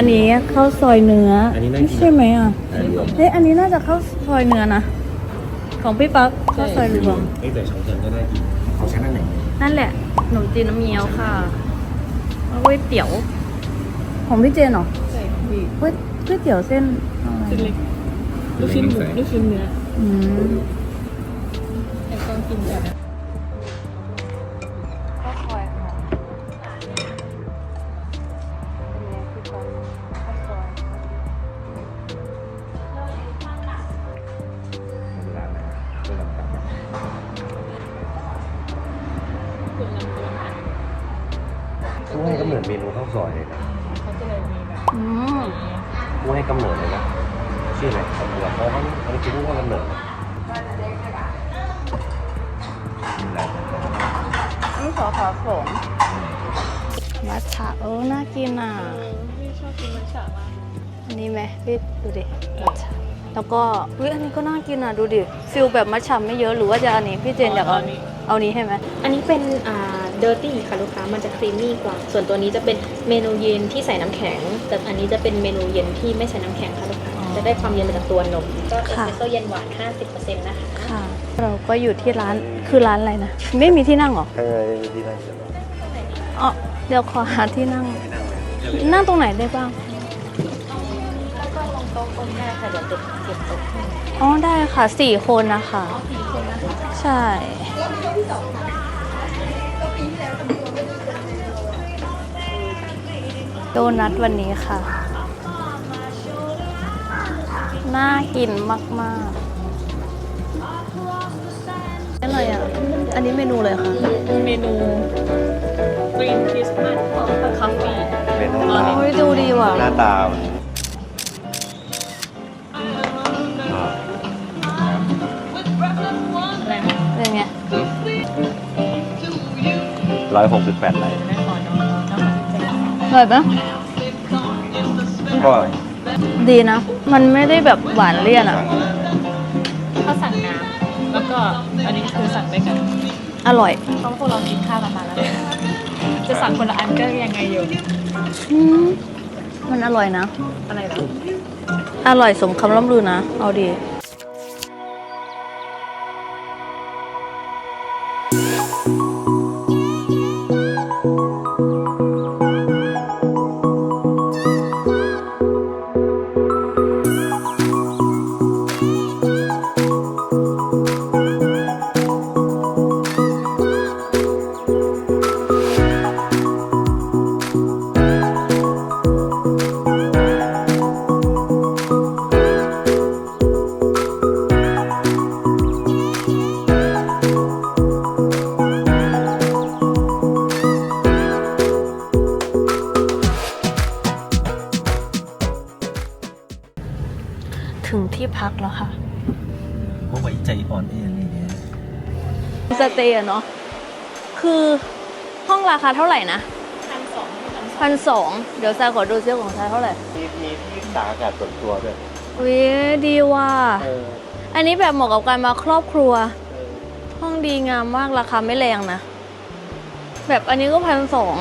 อันนี้น่าอันนี้ข้าวซอยเนื้ออนนี้น่ากิน ใช่ไหมอะอันนี้เฮ้ยอันนี้น่าจะข้าวซอยเนื้อนะของพี่ปั๊กข้าวซอยรวมเอ้ยแต่ของฉันก็น่ากินของฉันนั่นไหนนั่นแหละขนมจีนน้ำเงี้ยวค่ะแล้วก๋วยเตี๋ยว ของพี่เจนเหรอใช่พี่ก๋วยก๋วยเตี๋ยวเส้นอะไรเส้นเล็กลูกชิ้นหมูลูกชิ้นเนื้ออืม แต่ต้องกินก่อนนะ อืมผู้ให้กำเนิดเลยนะชื่ออะไรคำเดียวเพราะว่ามันคือผู้ให้กำเนิดนี่สอขาสองมัทฉะเออน่ากินอะพี่ชอบกินมัทฉะมากอันนี้ไหมพี่ดูดิมัทฉะแล้วก็อุ้ยอันนี้ก็น่ากินอะดูดิฟิลแบบมัทฉะไม่เยอะหรือว่าจะอันนี้พี่เจนอยากเอาเอานี้ให้ไหมอันนี้เป็นอ่า เดอร์ตี้ค่ะลูกค้ามันจะครีมมี่กว่า ส่วนตัวนี้จะเป็นเมนูเย็นที่ใส่น้ำแข็ง แต่อันนี้จะเป็นเมนูเย็นที่ไม่ใส่น้ำแข็งค่ะลูกค้าจะได้ความเย็นมาจากตัวนมก็เอสเปรสโซ่เย็นหวาน 50%นะคะค่ะเราก็อยู่ที่ร้านคือร้านอะไรนะ ไม่มีที่นั่งเหรอเออที่นั่นอ๋อเดี๋ยวขอหาที่นั่ง นั่งตรงไหนได้บ้างแล้วก็ลงโต๊ะตรงหน้าค่ะเดี๋ยวติดเก็บโต๊ะให้อ๋อได้ค่ะสี่คนนะคะใช่โดนัทวันนี้ค่ะ น่ากินมากๆนี่อะไรอะ อันนี้เมนูเลยค่ะ เมนูกรีนคริสต์มาสคาเฟ่เป็นหน้าอ๋อตานี่โอ้ยดูดีว่ะ หน้าตามันอ่าอะไรนะเป็นไงร้อยหกสิบแปดไลค์ได้ขอน้องน้องพี่เจ อร่อยปะก็ดีนะ มันไม่ได้แบบหวานเลี่ยนอะ เขาสั่งน้ำแล้วก็อันนี้คือสั่งด้วยกันอร่อยเพราะพวกเรากินข้าวกันมาแล้ว จะสั่งคนละอันก็ยังไงอยู่อืมมันอร่อยนะ อะไรนะอร่อยสมคำล่ำลือนะ เอาดี สเตย์อะเนาะคือห้องราคาเท่าไหร่นะพันสองพันสองพันสองเดี๋ยวซายขอดูซิของซายเท่าไหร่มีมีที่ตากอากาศส่วนตัวด้วยวิดีว่ะเอออันนี้แบบเหมาะกับการมาครอบครัว เออห้องดีงามมากราคาไม่แรงนะ แบบอันนี้ก็พันสอง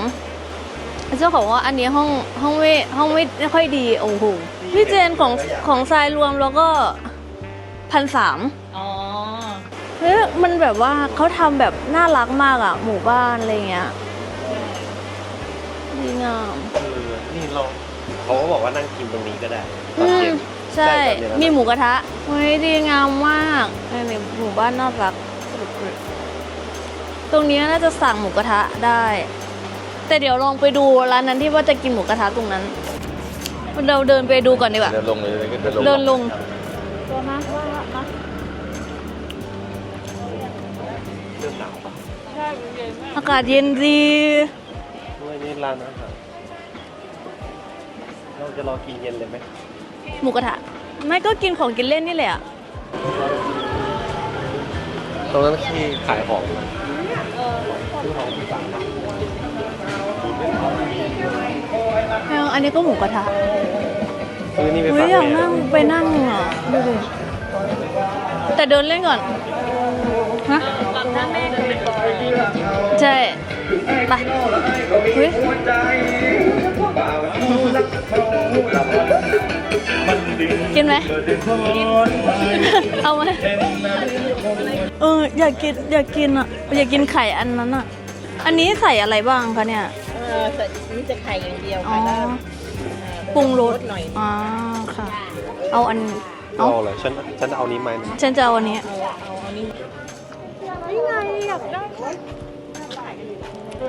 เจ้าของว่าอันนี้ห้องห้องไม่ห้องไม่ไม่ค่อยดีโอ้โหพี่เจนของของทรายรวมแล้วก็พันสามอ๋อ เฮ้ยมันแบบว่าเขาทำแบบน่ารักมากอะหมู่บ้านอะไรเงี้ยดีงามเออนี่เราเขาก็บอกว่านั่งกินตรงนี้ก็ได้ตอือนมเย็นใช่ใช่ ตอนเย็นมีหมูกระทะเฮ้ยดีงามมากในหมู่บ้านน่ารักตรงนี้น่าจะสั่งหมูกระทะได้ แต่เดี๋ยวลองไปดูร้านนั้นที่ว่าจะกินหมูกระทะตรงนั้น เราเดินไปดูก่อนดีกว่า เดินลงเลยก็เดินลงเดินลงตัวมาว่ามา อากาศเย็นดีด้วยนี่ร้านอาหารเราจะรอกินเย็นเลยไหมหมูกระทะไม่ก็กินของกินเล่นนี่แหละตรงนั้นที่ขายของซื้อของที่สั่งเอออันนี้ก็หมูกระทะซื้อนี่ไปเฮ้ฝายกอยากแม่นั่งไปนั่งอะดูดิแต่เดินเล่นก่อนฮะหลังหน้าแม่ก็เป็นปกติ ใช่ไปเฮ้ยกินไหมเอาไหมเอออยากกินอยากกินอะอยากกินไข่อันนั้นอะ อันนี้ใส่อะไรบ้างคะเนี่ยเออแต่นี่จะไข่อย่างเดียวอ๋อค่ะแล้วปรุงรสหน่อยอ๋อค่ะ เอาอันเอาเอาเลยฉันฉันเอานี้ไหมฉันจะเอาอันนี้เอาเอาอัน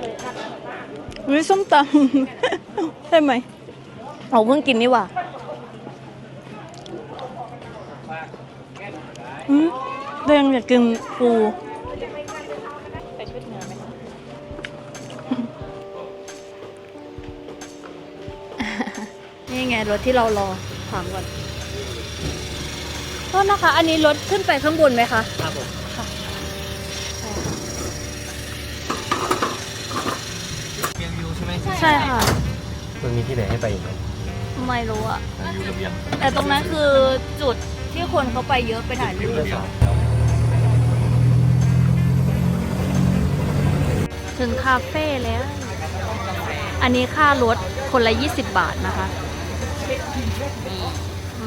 นี้วิส้มตำ ใช่ไหมเอาเพิ่งกินนี่หว่าอืมเรื่องอยากกินปูไปชุดเนื้อไหมคะนี่ไงรถที่เรารอถามก่อนโทษนะคะ อันนี้รถขึ้นไปข้างบนไหมคะ ครับผม ค่ะใช่ค่ะ เบียงวิว ใช่ไหมใช่ค่ะ มันมีที่ไหนให้ไปอีกไหมไม่รู้อะวิวระเบียงแต่ตรงนั้นคือจุดที่คนเขาไปเยอะไปถ่ายรูป ถึงคาเฟ่แล้ว อันนี้ค่ารถคนละ 20 บาทนะคะ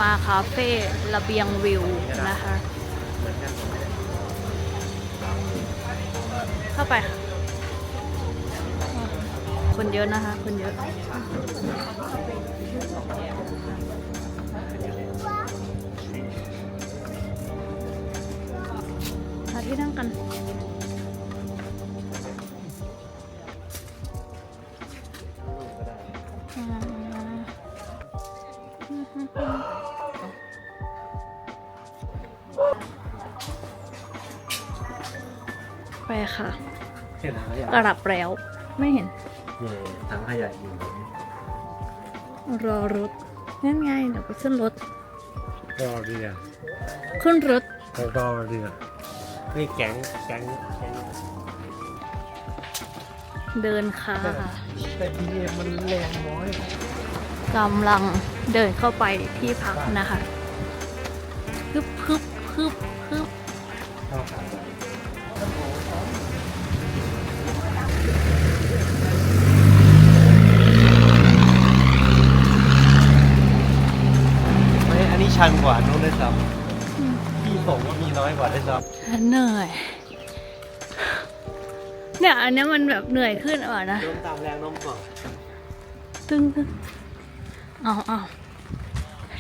มาคาเฟ่ระเบียงวิวนะคะ เข้าไปค่ะ คนเยอะนะคะ คนเยอะหาที่นั่งกันไปค่ะเห็นถังขยะกลับแล้ว ไม่เห็น นี่ถังขยะอยู่รอรถนั่นไงเดี๋ยวไปขึ้นรถ รอเรือขึ้นรถรอเรือนี่แก๊งแก๊งแก๊งเดินค่ะแต่ทีนี้มันแรงน้อยกำลังเดินเข้าไปที่พักนะคะฮึบฮึบฮึบฮึบ นนี้ชันกว่านู้นด้วยซ้ำพี่ส่งว่ามีน้อยกว่าด้วยซ้เหนื่อยเนี่ยอันเนี้ยมันแบบเหนื่อยขึ้นอะนะำโดนตามแรงโน้มก่อนตึ้งตึ้งเอาเอา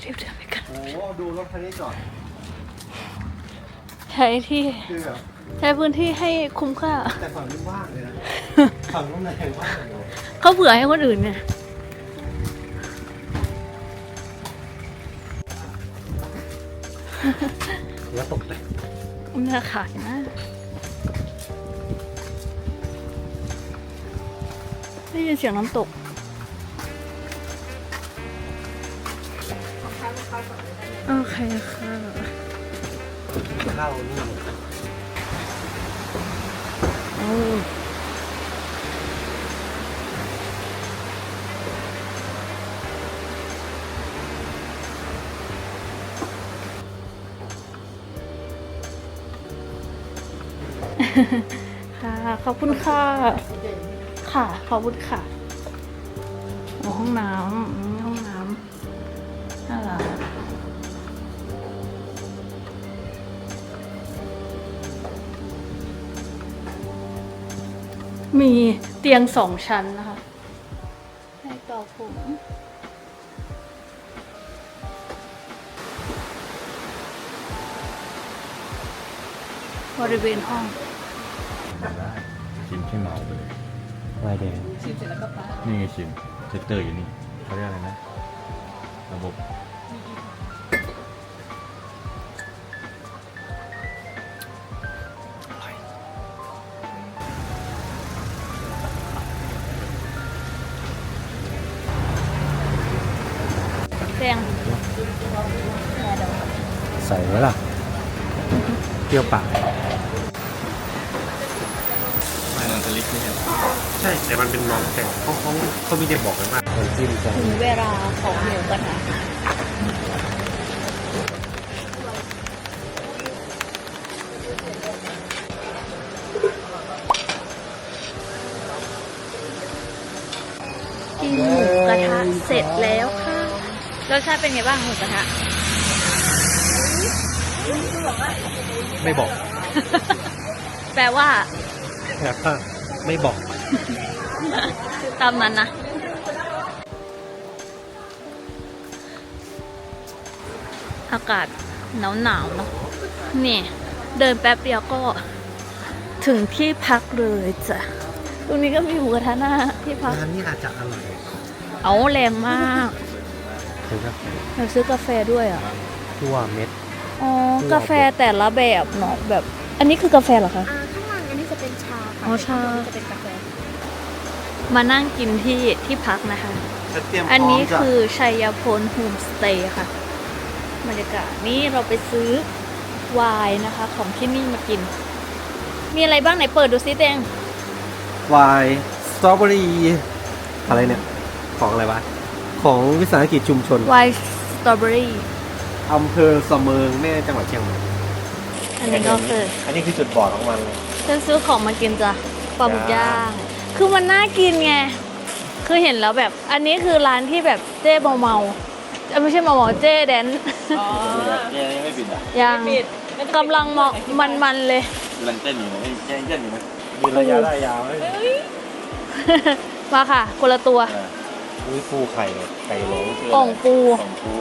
เรียบเดินไปกันโอ้โหดูรถคันนี้จอดใช้ที่ คือแบบใช้พื้นที่ให้คุ้มค่า แต่ฝั่งนี้ว่างเลยนะ ฝั่งนู้นน่ะยังว่างอยู่เขาเผื่อให้คนอื่นเนี่ย แล้วตกแต่งเนื้อขายนะได้ยินเสียงน้ำตกโอเคค่ะเข้านี่โอ้ ค่ะขอบคุณค่ะ ค่ะขอบคุณค่ะโอ้ห้องน้ำห้องน้ำน่ารักมีเตียงสองชั้นนะคะให้ต่อผมบริเวณห้อง ลายแดงชิมเสร็จแล้วก็ไปนี่ไงชิมเซตเตอร์อยู่นี่เขาเรียกอะไรนะ ระบบเตียงใส่ไว้ล่ะเปรี้ยวปาก ไม่มันจะลิกไม่ใช่ ใช่แต่มันเป็นน้องแต่เขาเขาเขามีแต่บอกกันว่าน้ำจิ้มจะถึงเวลาของหมูกระทะหมูกระทะเสร็จแล้วค่ะรสชาติเป็นไงบ้างหมูกระทะไม่บอก แปลว่า แบบว่าไม่บอก ตามนั้นนะอากาศหนาวหนาวๆเนาะนี่ เดินแป๊บเดียวก็ ถึงที่พักเลยจ้ะ ตรงนี้ก็มีหมูกระทะหน้าที่พักร้านนี้อาจจะอร่อย เอาแรงมากถึงกับเราซื้อกาแฟด้วยอะทั่วเม็ด อ๋อ กาแฟแต่ละแบบเนาะแบบ อันนี้คือกาแฟเหรอคะ อ่า ข้างล่างอันนี้จะเป็นชาค่ะอ๋อชาจะเป็นกาแฟ มานั่งกินที่ที่พักนะคะ อันนี้คือชัยพลโฮมสเตย์ค่ะบรรยากาศนี่เราไปซื้อไวน์นะคะ ของที่นี่มากิน มีอะไรบ้างไหนเปิดดูซิเตงวายสตรอเบอรี่อะไรเนี่ย ของอะไรวะ ของวิสาหกิจชุมชนไวน์สตรอเบอรี่อำเภอเสมิงแม่จังหวัดเชียงใหม่อันนี้ก็คืออันนี้คือจุดบอดของมันเลยฉันซื้อของมากินจ้ะปลาหมึกย่าง คือมันน่ากินไง คือเห็นแล้วแบบ อันนี้คือร้านที่แบบเจ๊เมาเมาๆเอ้ยไม่ใช่เมาเมาๆเจ๊แดน อ๋อยังไม่ปิดอะยังปิดกำลังเมามันๆเลย กำลังเต้นอยู่นะยังเต้นอยู่นะมีระยะได้ยาวเลยมาค่ะ คนละตัวอุ้ยปูไข่ไก่หลงอ่องปูของกู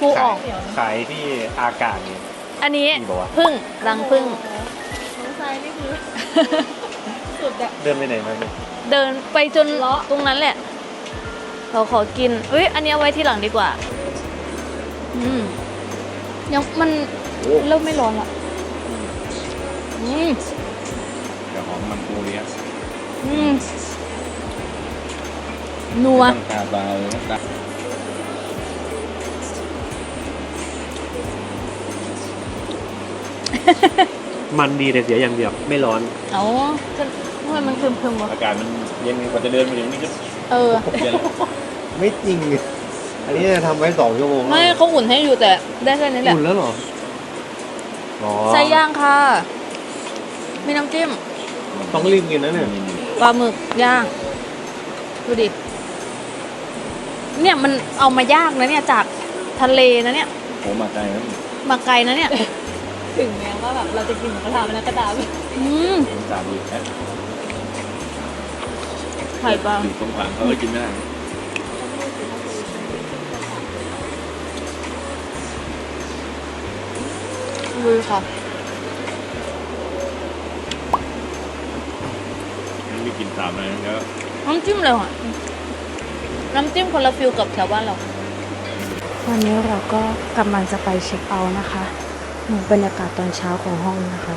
ปูอ่อง ขายที่อากาศเนี่ย อันนี้มีปะวะ พึ่งรังพึ่งน้องทรายนี่คือ สุดอะเดินไปไหนมาเนี่ยเดินไปจนเลาะตรงนั้นแหละ เราขอกินเอ้ยอันนี้เอาไว้ที่หลังดีกว่า อืมยังมันเริ่มไม่ร้อนละอืมเดี๋ยวหอมมันปูเลี้ยงอืมนัวตั้งตาเบาตามันดีแต่เสียอย่างเดียวไม่ร้อน เอาจะทำ ไมมันเพิ่มๆวะอากาศมันเย็นกว่าจะเดินมาถึงนี่ก็เออ เย็นแล้วไม่จริงอันนี้ทำไว้สองชั่วโมงไม่เขาอุ่นให้อยู่แต่ได้แค่นี้แหละ อุ่นแล้วเหรออ๋อใส่ย่างค่ะ มีน้ำจิ้มต้องรีบกินนะเนี่ยปลาหมึกย่าง ดูดิ เนี่ยมันเอามาย่างนะเนี่ยจากทะเลนะเนี่ยโหมาไกลแล้วมาไกลนะเนี่ย ถึงแม้ว่าแบบเราจะกินหมูกระทะแล้วก็ตามอืม สามดีนะ ไข่ปลา อยู่ตรงผ่านเขาก็กินไม่ได้ดูค่ะไม่กินตามเลยแล้วน้ำจิ้มเลยค่ะ น้ำจิ้มคนละฟิลกับแถวบ้านเรา วันนี้เราก็กำลังจะไปเช็คเอาท์นะคะดูบรรยากาศตอนเช้าของห้องนะคะ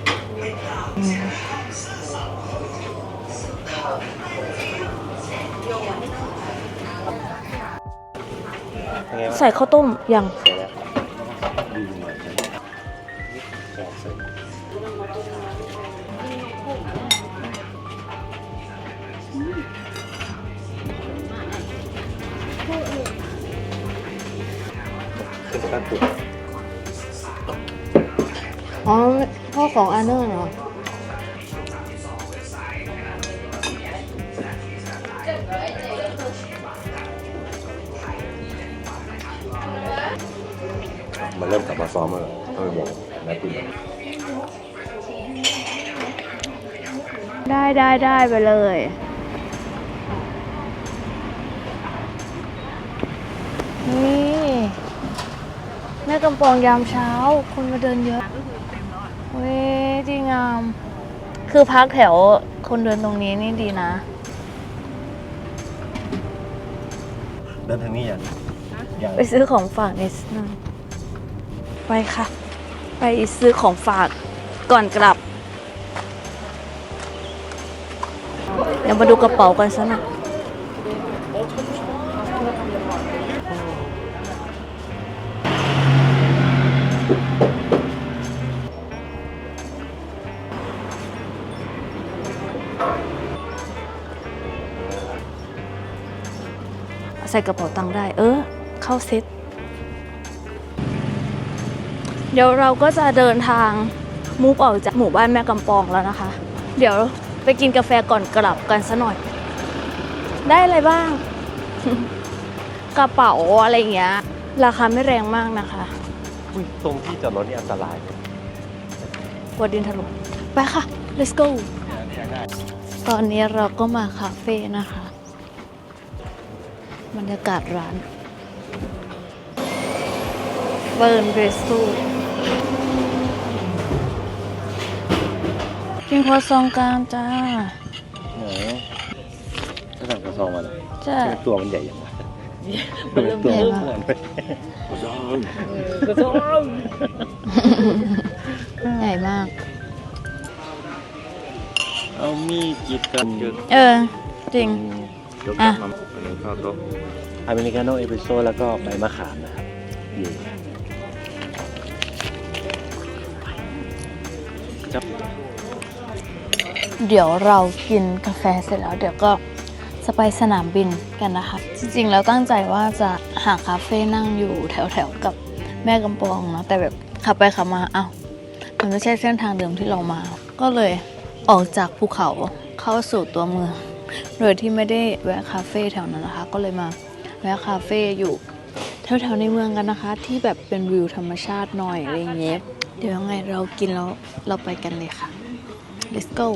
เป็นไงวะใส่ข้าวต้มยังดูเหมือนกันคือการปลูกอ๋อพ่อของอาเนอร์เหรอ มันเริ่มกลับมาซ้อมแล้วต้องไปบอกนักบินได้ได้ได้ไปเลย นี่แม่กำปองยามเช้า คนมาเดินเยอะเว้ยดีงาม คือพักแถวคนเดินตรงนี้นี่ดีนะ เดินทางนี้อย่าง อย่าง ไปซื้อของฝากนิดนึง ไปค่ะ ไปซื้อของฝากก่อนกลับ เดี๋ยวมาดูกระเป๋ากันซะหน่อยใส่กระเป๋าตังค์ได้ เออ เข้าเซ็ต เดี๋ยวเราก็จะเดินทางมูฟออกจากหมู่บ้านแม่กำปองแล้วนะคะ เดี๋ยวไปกินกาแฟก่อนกลับกันซะหน่อย ได้อะไรบ้าง กระเป๋าอะไรอย่างเงี้ย ราคาไม่แรงมากนะคะอุ๊ยตรงที่จอดรถนี่อันตรายกลัวดินถล่มไปค่ะ let's go ตอนนี้เราก็มาคาเฟ่นะคะ บรรยากาศร้านเบิร์นเรสตู กินครัวซองกลางจ้าไหนถ้าสั่งกระซองมาเลยจ้าตัวมันใหญ่ยังไงเริ่มตัวใหญ่มันมากเหมือนกระซองกระซองใหญ่มาก เอามีดจิตกันจุดเออ จริงยกอะมาอันนี้ข้าวโต๊ะอเมริกาโน่เอสเปรสโซ่แล้วก็ใบมะขามนะครับอยู่ เดี๋ยวเรากินกาแฟเสร็จแล้ว เดี๋ยวก็จะไปสนามบินกันนะคะ จริงๆ แล้วตั้งใจว่าจะหาคาเฟ่นั่งอยู่แถวๆ กับแม่กำปองนะแต่แบบขับไปขับมาเอ้ามันไม่ใช่เส้นทางเดิมที่เรามา ก็เลยออกจากภูเขาเข้าสู่ตัวเมืองโดยที่ไม่ได้แวะคาเฟ่แถวนั้นนะคะ ก็เลยมาแวะคาเฟ่อยู่แถวๆในเมืองกันนะคะ ที่แบบเป็นวิวธรรมชาติหน่อยอะไรเงี้ยเดี๋ยวยังไงเรากินแล้วเราไปกันเลยค่ะ let's go